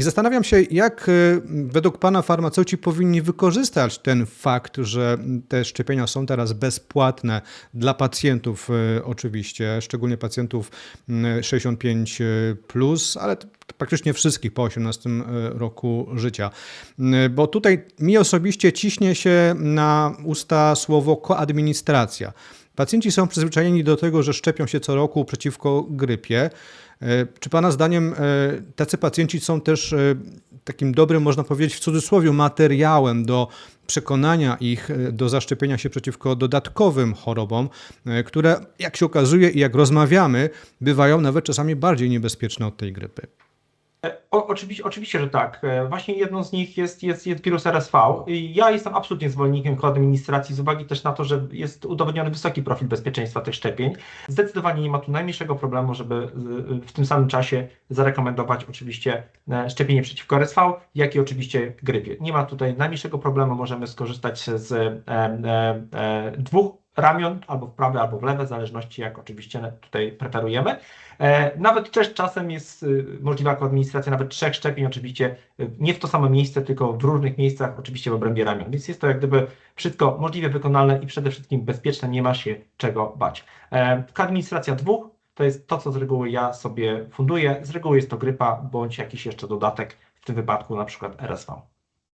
I zastanawiam się, jak y, według Pana farmaceuci powinni wykorzystać ten fakt, że te szczepienia są teraz bezpłatne dla pacjentów, y, oczywiście, szczególnie pacjentów y, 65, plus, ale praktycznie wszystkich po 18 roku życia. Y, Bo tutaj mi osobiście ciśnie się na usta słowo koadministracja. Pacjenci są przyzwyczajeni do tego, że szczepią się co roku przeciwko grypie. E, Czy Pana zdaniem e, tacy pacjenci są też e, takim dobrym, można powiedzieć w cudzysłowie, materiałem do przekonania ich do zaszczepienia się przeciwko dodatkowym chorobom, które, jak się okazuje i jak rozmawiamy, bywają nawet czasami bardziej niebezpieczne od tej grypy? O, oczywiście, oczywiście, że tak. E, Właśnie jedną z nich jest, jest, jest wirus RSV. Ja jestem absolutnie zwolennikiem koadministracji z uwagi też na to, że jest udowodniony wysoki profil bezpieczeństwa tych szczepień. Zdecydowanie nie ma tu najmniejszego problemu, żeby z- w tym samym czasie zarekomendować oczywiście e, szczepienie przeciwko RSV, jak i oczywiście grypie. Nie ma tutaj najmniejszego problemu, możemy skorzystać z e, e, e, dwóch ramion, albo w prawe, albo w lewe, w zależności jak oczywiście tutaj preferujemy. E, Nawet też czasem jest y, możliwa koadministracja nawet trzech szczepień, oczywiście y, nie w to samo miejsce, tylko w różnych miejscach, oczywiście w obrębie ramion. Więc jest to jak gdyby wszystko możliwie wykonalne i przede wszystkim bezpieczne, nie ma się czego bać. E, Koadministracja dwóch to jest to, co z reguły ja sobie funduję. Z reguły jest to grypa bądź jakiś jeszcze dodatek, w tym wypadku na przykład RSV.